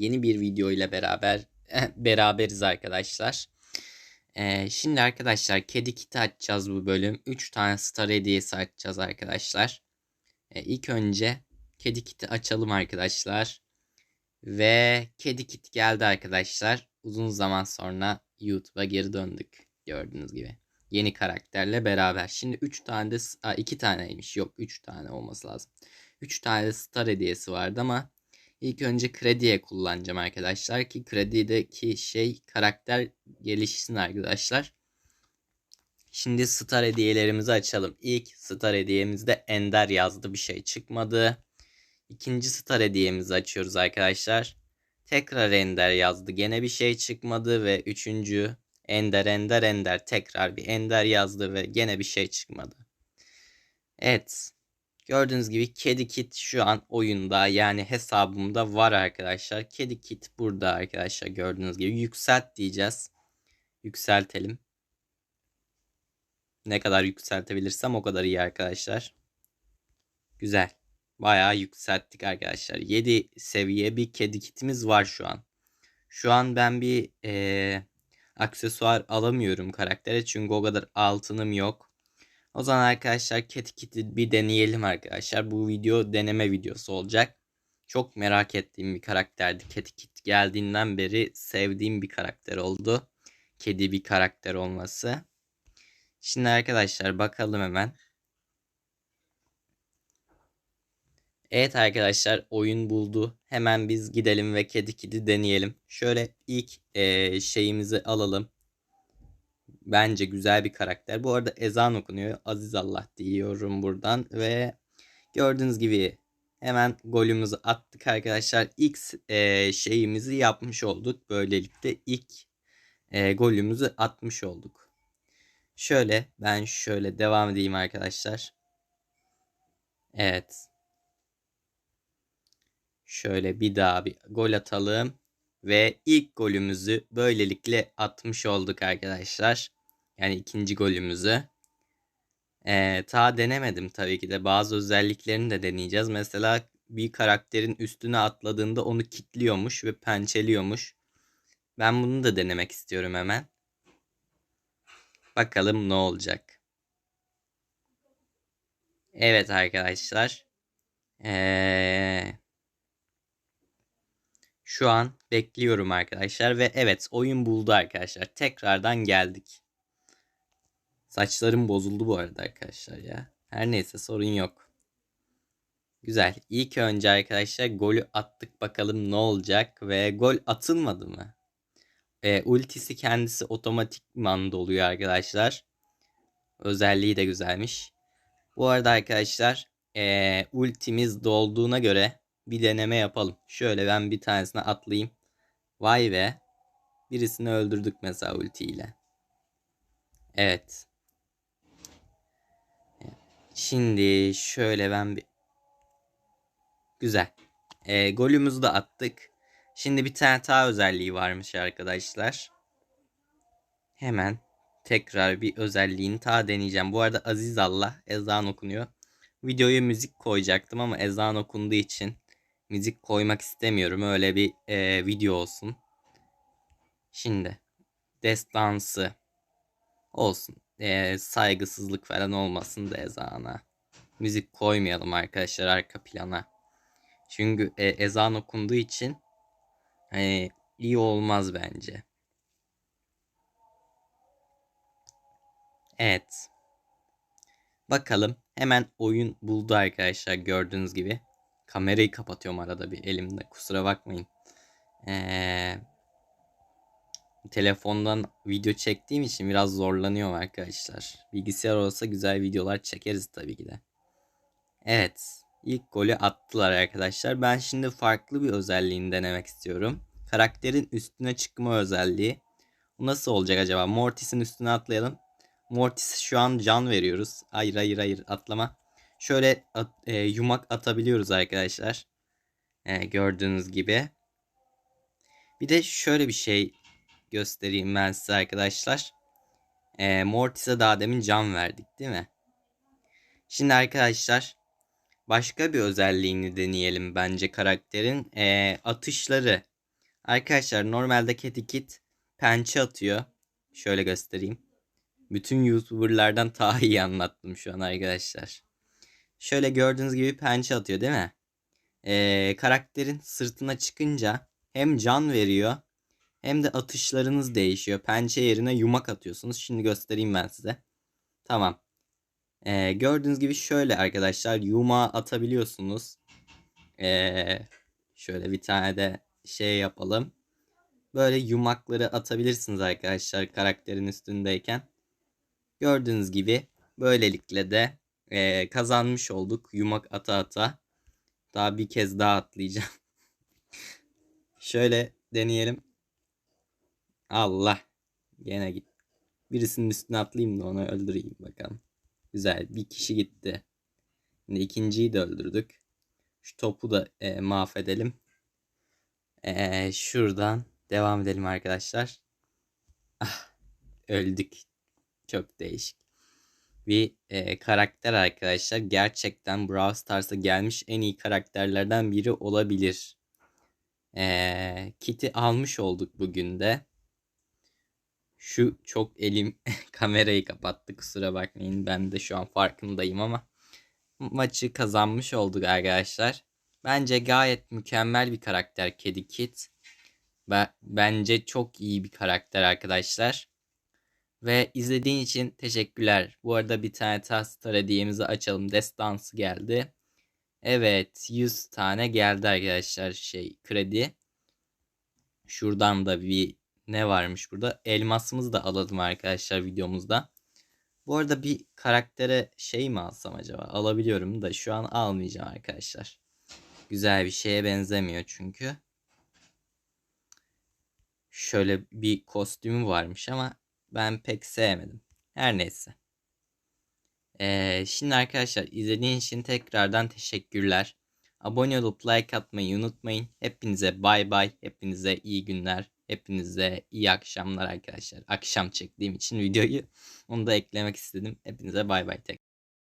Yeni bir video ile beraber beraberiz arkadaşlar. Ee, şimdi arkadaşlar kedi kiti açacağız bu bölüm. 3 tane star hediyesi açacağız arkadaşlar. Ee, ilk önce kedi kiti açalım arkadaşlar. Ve kedi kit geldi arkadaşlar. Uzun zaman sonra YouTube'a geri döndük. Gördüğünüz gibi. Yeni karakterle beraber. Şimdi 3 tane de 2 taneymiş. Yok 3 tane olması lazım. 3 tane de star hediyesi vardı ama ilk önce krediye kullanacağım arkadaşlar ki kredideki şey karakter gelişsin arkadaşlar. Şimdi star hediyelerimizi açalım. İlk star hediyemizde Ender yazdı bir şey çıkmadı. İkinci star hediyemizi açıyoruz arkadaşlar. Tekrar Ender yazdı gene bir şey çıkmadı ve üçüncü Ender Ender Ender tekrar bir Ender yazdı ve gene bir şey çıkmadı. Evet Gördüğünüz gibi kedi kit şu an oyunda yani hesabımda var arkadaşlar. Kedi kit burada arkadaşlar gördüğünüz gibi yükselt diyeceğiz. Yükseltelim. Ne kadar yükseltebilirsem o kadar iyi arkadaşlar. Güzel. Bayağı yükselttik arkadaşlar. 7 seviye bir kedi kitimiz var şu an. Şu an ben bir ee, aksesuar alamıyorum karaktere çünkü o kadar altınım yok. O zaman arkadaşlar Cat Kit'i bir deneyelim arkadaşlar. Bu video deneme videosu olacak. Çok merak ettiğim bir karakterdi. Cat Kit geldiğinden beri sevdiğim bir karakter oldu. Kedi bir karakter olması. Şimdi arkadaşlar bakalım hemen. Evet arkadaşlar oyun buldu. Hemen biz gidelim ve kedi kedi deneyelim. Şöyle ilk e, şeyimizi alalım. Bence güzel bir karakter. Bu arada ezan okunuyor. Aziz Allah diyorum buradan ve gördüğünüz gibi hemen golümüzü attık arkadaşlar. İlk e, şeyimizi yapmış olduk. Böylelikle ilk e, golümüzü atmış olduk. Şöyle ben şöyle devam edeyim arkadaşlar. Evet. Şöyle bir daha bir gol atalım. Ve ilk golümüzü böylelikle atmış olduk arkadaşlar. Yani ikinci golümüzü. Ee, ta denemedim tabii ki de. Bazı özelliklerini de deneyeceğiz. Mesela bir karakterin üstüne atladığında onu kitliyormuş ve pençeliyormuş. Ben bunu da denemek istiyorum hemen. Bakalım ne olacak. Evet arkadaşlar. Ee, şu an bekliyorum arkadaşlar ve evet oyun buldu arkadaşlar. Tekrardan geldik. Saçlarım bozuldu bu arada arkadaşlar ya. Her neyse sorun yok. Güzel. İlk önce arkadaşlar golü attık bakalım ne olacak ve gol atılmadı mı? E, ultisi kendisi otomatikman doluyor arkadaşlar. Özelliği de güzelmiş. Bu arada arkadaşlar e, ultimiz dolduğuna göre bir deneme yapalım. Şöyle ben bir tanesine atlayayım. Vay be. Birisini öldürdük mesela ultiyle. Evet. Şimdi şöyle ben bir... Güzel. E, golümüzü de attık. Şimdi bir tane daha özelliği varmış arkadaşlar. Hemen tekrar bir özelliğini ta deneyeceğim. Bu arada Aziz Allah ezan okunuyor. Videoya müzik koyacaktım ama ezan okunduğu için müzik koymak istemiyorum. Öyle bir e, video olsun. Şimdi destansı olsun. E, saygısızlık falan olmasın da ezana. Müzik koymayalım arkadaşlar arka plana. Çünkü e, ezan okunduğu için hani iyi olmaz bence. Evet. Bakalım. Hemen oyun buldu arkadaşlar gördüğünüz gibi. Kamerayı kapatıyorum arada bir elimde. Kusura bakmayın. Ee, telefondan video çektiğim için biraz zorlanıyorum arkadaşlar. Bilgisayar olsa güzel videolar çekeriz tabii ki de. Evet. ilk golü attılar arkadaşlar. Ben şimdi farklı bir özelliğini denemek istiyorum. Karakterin üstüne çıkma özelliği. Bu nasıl olacak acaba? Mortis'in üstüne atlayalım. Mortis şu an can veriyoruz. Hayır hayır hayır atlama. Şöyle at, e, yumak atabiliyoruz arkadaşlar. E, gördüğünüz gibi. Bir de şöyle bir şey göstereyim ben size arkadaşlar. E, Mortis'e daha demin can verdik değil mi? Şimdi arkadaşlar başka bir özelliğini deneyelim bence karakterin. E, atışları. Arkadaşlar normalde Kedi Kit pençe atıyor. Şöyle göstereyim. Bütün YouTuber'lardan daha iyi anlattım şu an arkadaşlar. Şöyle gördüğünüz gibi pençe atıyor değil mi? Ee, karakterin sırtına çıkınca hem can veriyor hem de atışlarınız değişiyor. Pençe yerine yumak atıyorsunuz. Şimdi göstereyim ben size. Tamam. Ee, gördüğünüz gibi şöyle arkadaşlar yumağı atabiliyorsunuz. Ee, şöyle bir tane de şey yapalım. Böyle yumakları atabilirsiniz arkadaşlar karakterin üstündeyken. Gördüğünüz gibi böylelikle de e, kazanmış olduk yumak ata ata. Daha bir kez daha atlayacağım. Şöyle deneyelim. Allah. Gene git. Birisinin üstüne atlayayım da onu öldüreyim bakalım. Güzel. Bir kişi gitti. Şimdi ikinciyi de öldürdük. Şu topu da e, mahvedelim. E, şuradan devam edelim arkadaşlar. Ah, öldük. Çok değişik. Bir e, karakter arkadaşlar. Gerçekten Brawl Stars'a gelmiş en iyi karakterlerden biri olabilir. E, Kit'i almış olduk bugün de. Şu çok elim kamerayı kapattı kusura bakmayın. Ben de şu an farkındayım ama maçı kazanmış olduk arkadaşlar. Bence gayet mükemmel bir karakter Kedi Kit. Bence çok iyi bir karakter arkadaşlar. Ve izlediğin için teşekkürler. Bu arada bir tane Tastar hediyemizi açalım. Destansı geldi. Evet 100 tane geldi arkadaşlar şey kredi. Şuradan da bir ne varmış burada? Elmasımızı da alalım arkadaşlar videomuzda. Bu arada bir karaktere şey mi alsam acaba? Alabiliyorum da şu an almayacağım arkadaşlar. Güzel bir şeye benzemiyor çünkü. Şöyle bir kostümü varmış ama ben pek sevmedim. Her neyse. Ee, şimdi arkadaşlar izlediğiniz için tekrardan teşekkürler. Abone olup like atmayı unutmayın. Hepinize bay bay. Hepinize iyi günler. Hepinize iyi akşamlar arkadaşlar. Akşam çektiğim için videoyu onu da eklemek istedim. Hepinize bay bay tek.